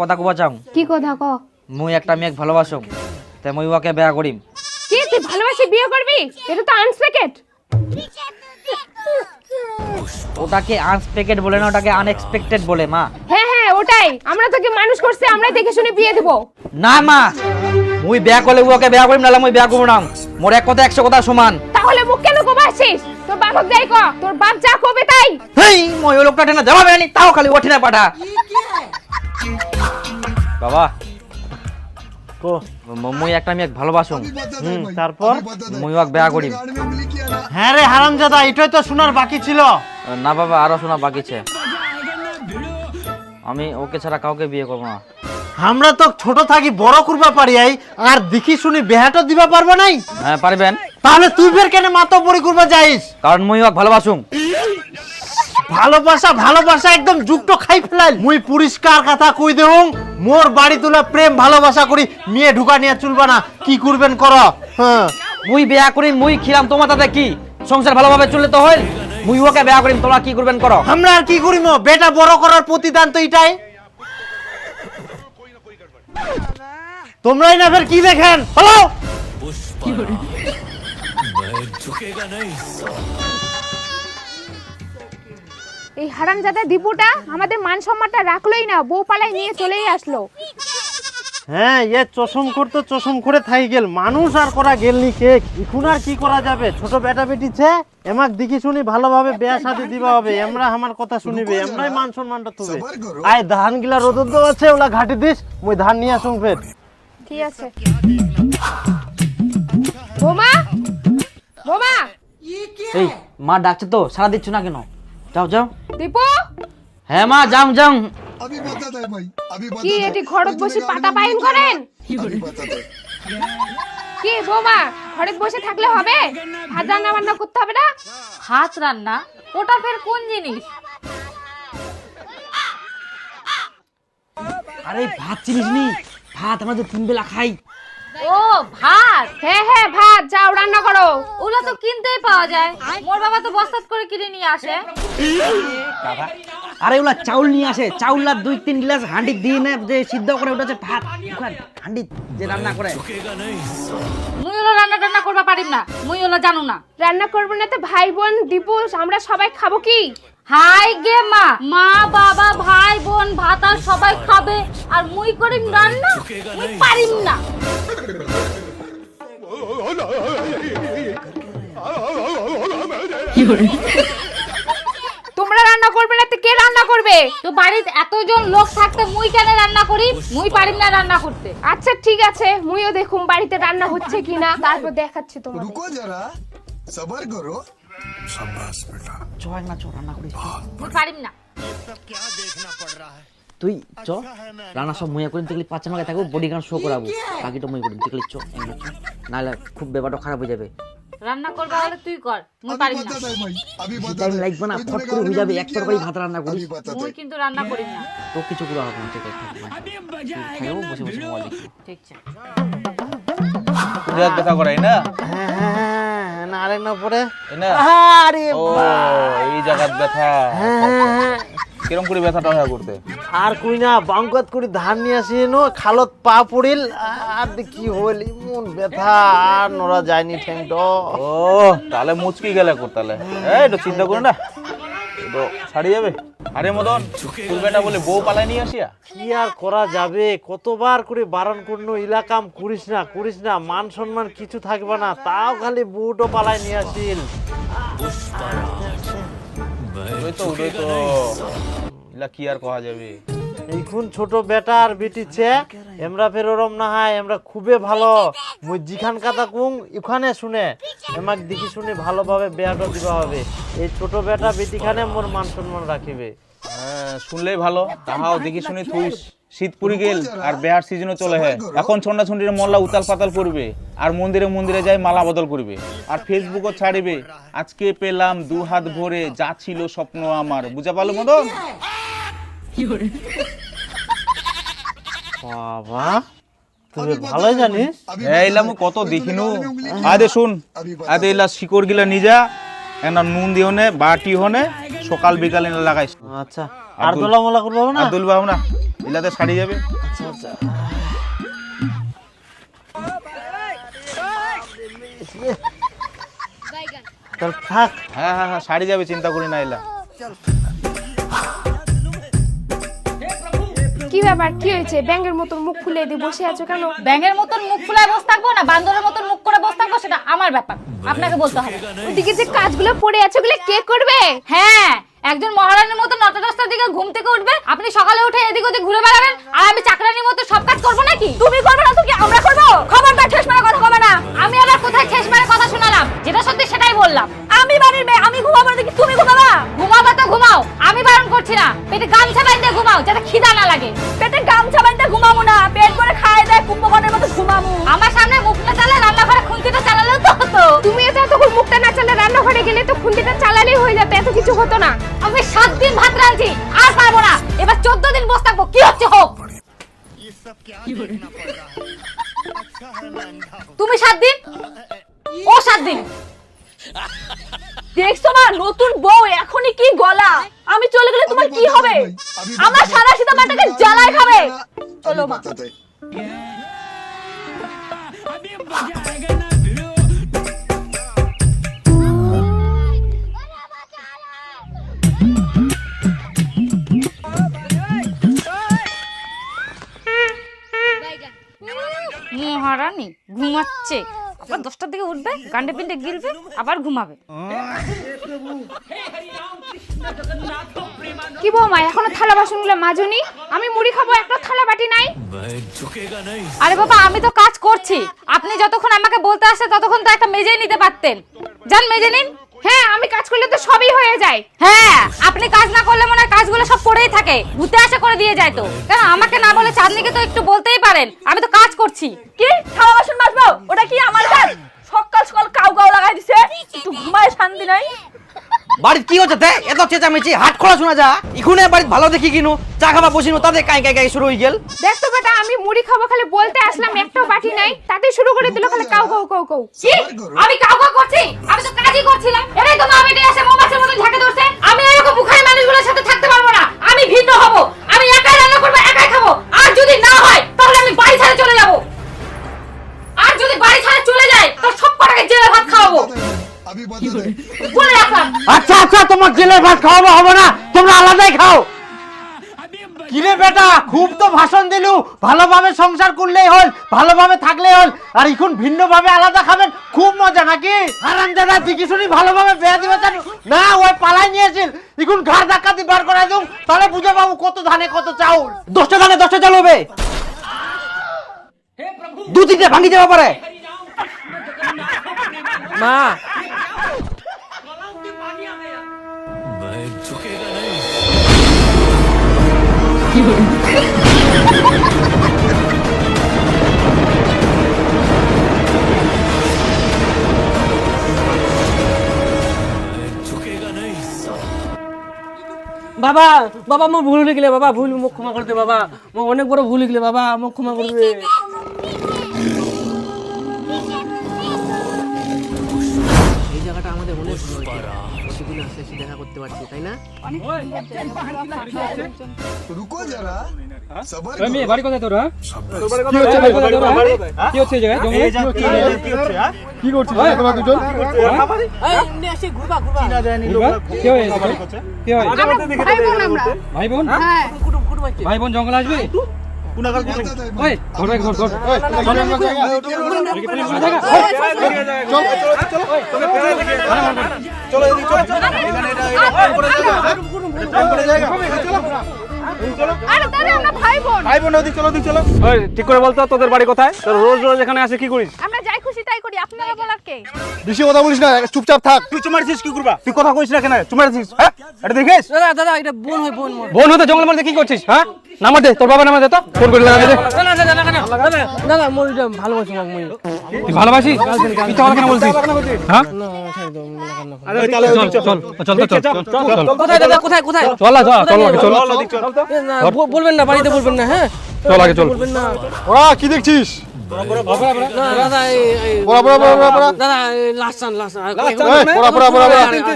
কথা কবা চাও। কি কথা ক? মুই একটা মেয়েক ভালোবাসো তে মুই ওকে বেয়া করিম। কি তুই ভালোবাসি বিয়ে করবি? এটা তো আনসপেক্টেড ওটাকে আনএক্সপেক্টেড বলে না ওটাকে আনএক্সপেক্টেড বলে মা। হ্যাঁ হ্যাঁ ওটাই। আমরা তোকে মানুষ করছি আমরাই দেখে শুনে বিয়ে দেব। না মা। মুই বেয়া করলে ওকে বেয়া করিম নাহলে মুই বেয়া করব না। মোর এক কথা একশো কথা সমান। তাহলে মুখ কেন কোবাছিস তোর বাপক যাই ক। তোর বাপ যা কবে তাই। হেই মই ওই লোকটা টেনে দেওয়া বেনি তাও খালি ওঠে না পাঠা। বাবা। কো। মুই একটা মেয়েক ভালোবাসুম। হুম তারপর? মুই ওকে বেয়া করিম। হ্যাঁ রে হারামজাদা এটাই তো শোনার বাকি ছিল। না বাবা আরও শোনা বাকি আছে। আমি ওকে ছাড়া কাউকে বিয়ে করব না। আমরা তো ছোট থাকি বড় করবা পারি আই আর দেখি শুনি বেহাটো দিবা পারবা নাই? হ্যাঁ পারবেন। তাহলে তুই ফের কেন মাতো পরি করবা যাইস? কারণ মুই ওকে ভালোবাসুম। ভালোবাসা ভালোবাসা একদম যুক্ত খাই ফেলাল মুই পরিষ্কার কথা কই দেহুম মোর বাড়ি তোলা প্রেম ভালোবাসা করি মেয়ে ঢুকা নিয়ে চলবা না কি করবেন কর? হ্যাঁ। মুই বেয়া করিম মুই খিলাম তোমার তাতে কি? সংসার ভালোভাবে চললে তো হইল? মুই ওকে বেয়া করিম তোমরা কি করবেন করো? আমরা আর কি করিম? বেটা বড় করার প্রতিদান তো এটাই। তোমরাই না ফের কি দেখেন? হ্যালো এই হারামজাদা দীপুটা আমাদের মান সম্মানটা রাখলোই না বউ পালাই নিয়ে চলেই আসলো। হ্যাঁ এ চশম তো চশম করে থাই গেল। মানুষ আর করা গেল নি কে? এখন আর কি করা যাবে? ছোট বেটা বেটিছে এমাক দেখি শুনি ভালোভাবে বেয়া সাথে দিবা হবে। আমরা আমার কথা শুনিবে আমরাই মান সম্মানটা তুবে আয় ধান গিলা রোদর তো আছে ওলা ঘাটি দিস মুই ধান নিয়ে আসুন ফের। ঠিক আছে। বোমা বোমা। এই মা ডাকছে তো সারা দিচ্ছ না কেন? যাও যাও। দীপু? হ্যাঁ মা যাও যাও। আমি বাতা দেয় ভাই। আমি বাতা কি এটি খড়ক বসে পাতা পাইন করেন? আমি বাতা কি বোমা খড়ক বসে থাকলে হবে? ভাত রান্না বান্না করতে হবে না? ভাত রান্না? ওটা ফের কোন জিনিস? আরে ভাত চিনিস নি? ভাত আমরা তিন বেলা খাই। ও ভাত? হ্যাঁ হ্যাঁ ভাত। যাও রান্না করো। ওগুলো তো কিনতেই পাওয়া যায়। মোর বাবা তো বস্তাত করে কিনে নিয়ে আসে। আরে ওলা চাউল নিয়ে আসে। চাউল আর দুই তিন গ্লাস হাঁডি দিয়ে নে যে সিদ্ধ করে ওটা হচ্ছে ভাত। ওখানে হাঁডি যে রান্না করে। মুই ওগুলো রান্না টান্না করবা পারিম না। মুই ওগুলো জানো না। রান্না করব না তো ভাই বোন দীপু আমরা সবাই খাব কি? হাই গে মা। মা বাবা ভাই বোন ভাত আর সবাই খাবে। আর মুই করিম রান্না মুই পারিম না। তোমরা রান্না করবে না তো কে রান্না করবে তো বাড়িতে এতজন লোক থাকতে মুই কেন রান্না করি মুই পারিম না রান্না করতে আচ্ছা ঠিক আছে মুইও দেখুম বাড়িতে রান্না হচ্ছে কিনা তারপর দেখাচ্ছি তোমার रुको जरा सबर करो চ না চ রান্না করিস চ। মুই পারিম না তুই চ রান্না সব মুয়া করে দেখলি পাঁচ মাকে থাকবো বডি গান শো করাবো বাকিটা মুই করি দেখলি চ এগুলো চ নাহলে খুব ব্যাপারটা খারাপ হয়ে যাবে রান্না করবা হলে তুই কর মুই পারি না। আমি না ফট করে হয়ে যাবে ভাত রান্না করি মুই কিন্তু রান্না করি না। তো কিছু করে হবে না ঠিক আছে। ঠিক আছে করাই না? এই জায়গার কিরম করে ব্যথাটা করতে? আর কই না বাঙ্কাত করে ধান নিয়ে আসি নো খালত পা পড়িল আর কি হইল ইমন ব্যথা আর নড়া যায়নি ঠ্যাংটো ও তাহলে মুচকি গেলে কর তাহলে। এই একটু চিন্তা করো না। একটু ছাড়ি যাবে। আরে মদন তুই বেটা বলে বউ পালাই নিয়ে আসিয়া? কি আর করা যাবে? কতবার করে বারণ করল ইলাকাম করিস না করিস না মান সম্মান কিছু থাকবে না তাও খালি বুটও পালাই নিয়ে আসিল। ওই তো ওই তো। ইলা কি আর যাবে? এখন ছোট বেটা আর বেটিছে এমরা ফের ওরম না হয় আমরা খুবই ভালো। মুই কুং ওখানে শুনে এমাক দেখি শুনে ভালোভাবে বেয়াটা দিবা হবে। এই ছোট বেটা বেটিখানে মোর মান সম্মান রাখিবে। হ্যাঁ, শুনলেই ভালো। তাহাও দেখি শুনি তুই শীত পুরি গেল আর বেহার সিজনও চলে হ্যাঁ। এখন ছন্ডা ছন্ডির মল্লা উতাল পাতাল করবে আর মন্দিরে মন্দিরে যাই মালা বদল করবে। আর ফেসবুকও ছাড়িবে আজকে পেলাম দু হাত ভরে যা ছিল স্বপ্ন আমার। বুঝা পারল মদন? বাবা তুই ভালোই জানিস? এইলাম কত দেখিনু আদে শুন। আদে এলা শিকড় গিলা নিজা এনা নুন দিও নে বাটি হনে সকাল বিকাল এনে লাগাইস। আচ্ছা আর দোলা মোলা করব না? আর দুলবাবু না এলাতে সারি যাবে। তাহলে থাক। হ্যাঁ হ্যাঁ হ্যাঁ সারি যাবে চিন্তা করি না এলা। কি ব্যাপার? কি হয়েছে? ব্যাঙের মতন মুখ খুলে দিয়ে বসে আছো কেন? ব্যাঙের মতন মুখ ফুলায় বসে থাকব না বান্দরের মতন মুখ করে বসে থাকব সেটা আমার ব্যাপার। আপনাকে বলতে হবে। ওদিকে যে কাজগুলো পড়ে আছে ওগুলো কে করবে? হ্যাঁ একজন মহারানীর মতো নটা দশটার দিকে ঘুম থেকে উঠবে? আপনি সকালে উঠে এদিক ওদিক ঘুরে বেড়াবেন? আর আমি চাকরানির মতো সব কাজ করব নাকি? তুমি করবে না তুমি আমরা করব? খবরদার ঠেস মারা কথা না। আমি আবার কোথায় ঠেস মারা কথা শোনালাম? যেটা সত্যি সেটাই বললাম। আমি বাড়ির মেয়ে, আমি ঘুমাবো না তুমি ঘুমাবা? ঘুমাবা তো ঘুমাও। আমি বারণ করছি না। পেটে গামছা বাইন্ধে ঘুমাও, যাতে খিদা না লাগে। পেটে গামছা বাইন্ধে ঘুমাবো না। পেট করে খায় দেয় কুম্ভকর্ণের মতো ঘুমাবো। আমার সামনে তুমি সাত দিন? ও সাত দিন। দেখছ না নতুন বউ এখনই কি গলা? আমি চলে গেলে তোমার কি হবে? আমার সারা সীতা মাটাকে জ্বালায় খাবে। চলো মা। ঘুমাচ্ছে। আবার দশটার দিকে উঠবে গান্ডে পিন্ডে গিলবে, আবার ঘুমাবে। কি বৌমা, এখনও থালা বাসনগুলো মাজুনি? আমি মুড়ি খাব একটা থালা বাটি নাই? আরে বাবা, আমি তো কাজ করছি। আপনি যতক্ষণ আমাকে বলতে আসে, ততক্ষণ তো একটা মেজে নিতে পারতেন। যান, মেজে নিন। হ্যাঁ আমি কাজ করলে তো সবই হয়ে যায়। হ্যাঁ আপনি কাজ না করলে মনে হয় কাজগুলো সব পড়েই থাকে। ভূতে আসা করে দিয়ে যায় তো। কেন, আমাকে না বলে চাঁদনিকে তো একটু বলতেই পারেন। আমি তো কাজ করছি। কি? থালা বাসন মাজবো? ওটা কি আমার কাজ সকাল সকাল কাউ কাউ লাগাই দিছে। একটু ঘুমায় শান্তি নাই। বাড়ির কি হচ্ছে তে এত চেঁচামেচি, হাট খোলা শোনা যা। ইখুনে বাড়ির ভালো দেখি কিনু, চা খাবা বসিনু তাদের কাই কাই কাই শুরু হয়ে গেল। দেখ তো বেটা, আমি মুড়ি খাব খালি বলতে আসলাম, একটাও বাটি নাই তাতে শুরু করে দিল খালি কাউ কাউ কাউ কাউ। কি আমি কাউ কাউ করছি, আমি তো কাজই করছিলাম। এটাই তো মা বেটে এসে মৌমাছির মতো ঝাঁকে ধরছে, আমি এরকম বুখারি মানুষগুলোর সাথে থাকতে পারব না। আমি ভিন্ন হব, আমি একাই রান্না করব, একাই খাব। আর যদি না হয়, তাহলে আমি বাড়ি ছেড়ে চলে যাব। আর যদি বাড়ি ছেড়ে চলে যায়, তো সব কটাকে জেলে ভাত খাওয়াবো। আচ্ছা আচ্ছা তোমার জেলের ভাত খাওয়াবো হবে না। তোমরা আলাদাই খাও। কিরে বেটা খুব তো ভাষণ দিলু। ভালোভাবে সংসার করলেই হল ভালোভাবে হল। আর এখন ভিন্নভাবে আলাদা খাবেন খুব মজা নাকি? হারান দাদা দিকি শুনি ভালোভাবে বেয়া দিবে না ওই পালাই নিয়েছিল। এখন ঘাড় ধাক্কা দিয়ে বার করে দিও তাহলে বুঝে পাবো কত ধানে কত চাউল? দশটা ধানে দশটা চাউল হবে। দু তিনটা ভাঙি যাবে পারে। মা বাবা বাবা মো ভুল লিখলে বাবা ভুল মো ক্ষমা করতে বাবা। মো অনেক বড় ভুল লিখলে বাবা মো ক্ষমা করে দে। এই জায়গাটা আমাদের অনেক ভালো লাগে সেগুলো আসে আস্তে দেখা করতে পারছি তাই না? রুকো যারা। আমি বাড়ি কোথায় তোর কি হচ্ছে কি হচ্ছে কি করছিস তোমার দুজন ভাই বোন ভাই বোন জঙ্গল আসবে চলো ভাই বোন চলো চলো। ঠিক করে বলতো তোদের বাড়ি কোথায়? রোজ রোজ এখানে কি করিস? তাই করি। বেশি কথা না চুপচাপ থাক। তুই তুই কথা হ্যাঁ? দাদা এটা বোন বোন বোন। হতে কি করছিস হ্যাঁ? তোর বাবা তো। ফোন দাদা ভালোবাসি বলবেন না বাড়িতে বলবেন না হ্যাঁ? চল আগে চল। ওরা কি দেখছিস?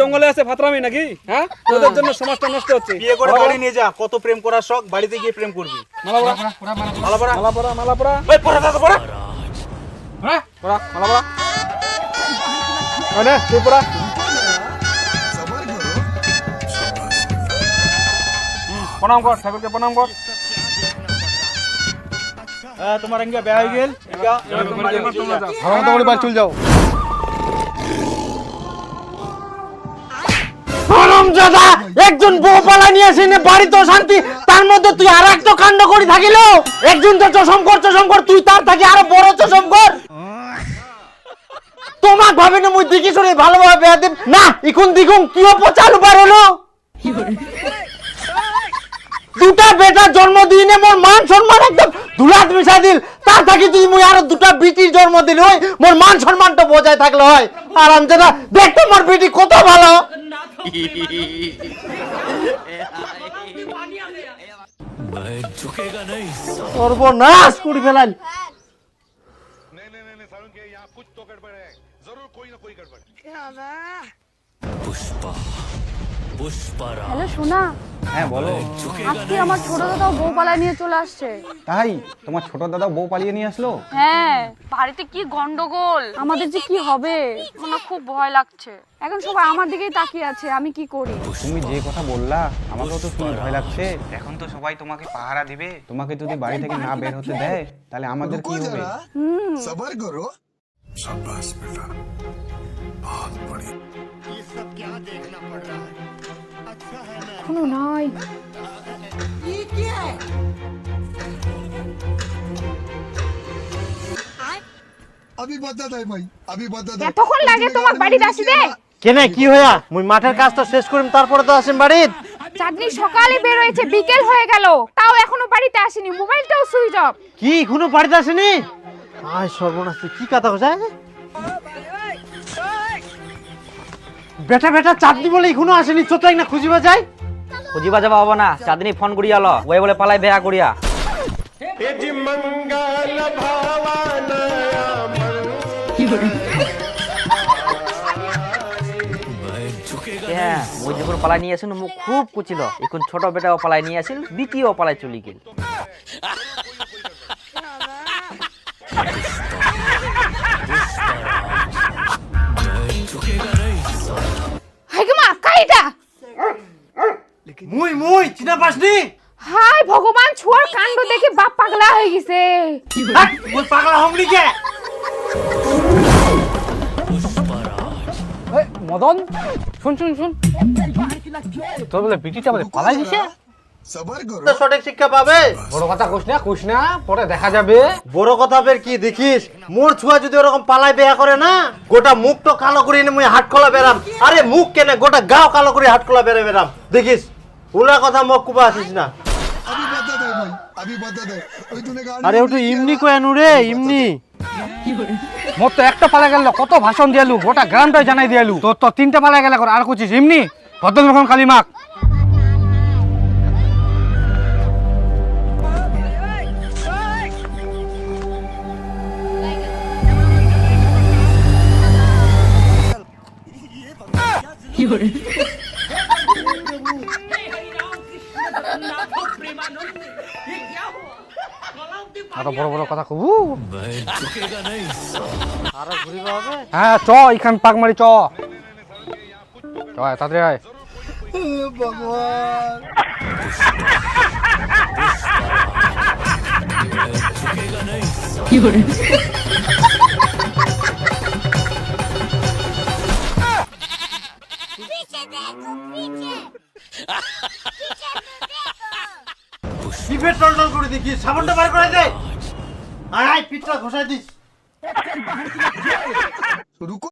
জঙ্গলে আছে ফাতরামি নাকি? হ্যাঁ? তোদের জন্য সমাজটা নষ্ট হচ্ছে। বিয়ে করে বাড়ি নিয়ে যা কত প্রেম করার শখ বাড়িতে গিয়ে প্রেম করবি। মালা পড়া মালা পড়া। মালা প্রণাম কর ঠাকুরকে প্রণাম কর। হ্যাঁ, তোমার এঙ্গা বেয়া হয়ে গেল। আমার তো বাড়ি চলে যাও। একজন বউ পালা নিয়ে আসে বাড়ি তো শান্তি তার মধ্যে তুই আর একটা কাণ্ড করি থাকিল। একজন তো চশম কর চশম কর তুই তার থাকি আরও বড় চশম কর। তোমার ভাবি না মুই দিকি শুনে ভালোভাবে বেয়া দিব না ইকুন দিকুন কিও পচালু না দুটা বেটা জন্ম দিনে মোর মান সম্মান একদম ধুলাত মিশা দিল। তার থাকি তুই মুই আরও দুটা জন্ম দিল হয় মোর মান সম্মানটা বজায় থাকলে, হয়। আর আমজাদা দেখ তো মোর বিটি কত ভালো। সর্বনাশ করে ফেলাল হ্যালো সোনা। হ্যাঁ বলো। আজকে আমার ছোট দাদা বউ পালায় নিয়ে চলে আসছে। তাই? তোমার ছোট দাদা বউ পালিয়ে নিয়ে আসলো? হ্যাঁ। বাড়িতে কি গন্ডগোল? আমাদের যে কি হবে? আমার খুব ভয় লাগছে। এখন সবাই আমার দিকেই তাকিয়ে আছে আমি কি করি? তুমি যে কথা বললা আমাকেও তো শুনে ভয় লাগছে। এখন তো সবাই তোমাকে পাহারা দিবে। তোমাকে যদি বাড়ি থেকে না বের হতে দেয় তাহলে আমাদের কি रुको হবে जरा सबर करो शाबाश बेटा बहुत बढ़िया কোনো নাই अभी बता दे भाई अभी बता दे এতক্ষণ লাগে তোমার বাড়িতে আসিতে কেনে কি হইয়া মুই মাঠের কাজটা শেষ করিম তারপরে তো আসেন বাড়িত চাঁদনি সকালে বের হয়েছে বিকেল হয়ে গেল তাও এখনো বাড়িতে আসেনি মোবাইলটাও সুইচ অফ কি এখনো বাড়িতে আসেনি আয় সর্বনাশ তুই কি কথা কোথায় বেটা বেটা চাঁদনি বলে এখনও আসেনি, চোতাই না খুঁজিবা যায় খুঁজিবা যাবা হব না, চাঁদনি ফোন করিয়া ল ওই বলে পালাই বেয়া করিয়া। পালাই নিয়ে আসিল, মুখ খুব কুচিল। এখন ছোট বেটাও পালাই নিয়ে আসিল, দ্বিতীয় পালাই চলি গেল। মুই চিনা পাসনি? হাই ভগবান ছোয়ার কাণ্ড দেখে বাপ পাগলা হয়ে গেছে। হাট, মুই পাগলা হংনি কে? মদন শুন শুন শুন। তোর বলে বিটিটা বলে পালাই দিছে? তো সঠিক শিক্ষা পাবে। বড় কথা কইস না কইস না পরে দেখা যাবে। বড় কথা বের কি দেখিস? মোর ছুয়া যদি ওরকম পালাই বেয়া করে না গোটা মুখ তো কালো করে এনে মুই হাট খোলা বেরাম। আরে মুখ কেনে গোটা গাও কালো করে হাট খোলা বেড়ে বেরাম। দেখিস? ওলা কথা মোক কোবা আছিস না। আমি বাধা আরে ওটু ইমনি কয়ানু রে, ইমনি। মোর তো একটা পালা গেল, কত ভাষণ দিয়ালু, গোটা গ্রামটাই জানাই দিয়ালু। তোর তো তিনটা পালা গেল আর করছিস ইমনি? ভদ্রলোকম কালিমাক কথা কব। হ্যাঁ চ এখান পাক মারি চ। চ তাড়াতাড়ি আয়। ভগবান কি করে পেট্রোল করে দেখি? সাবানটা বার করা যায় আয় পিঠটা ঘষাই দিস। रुको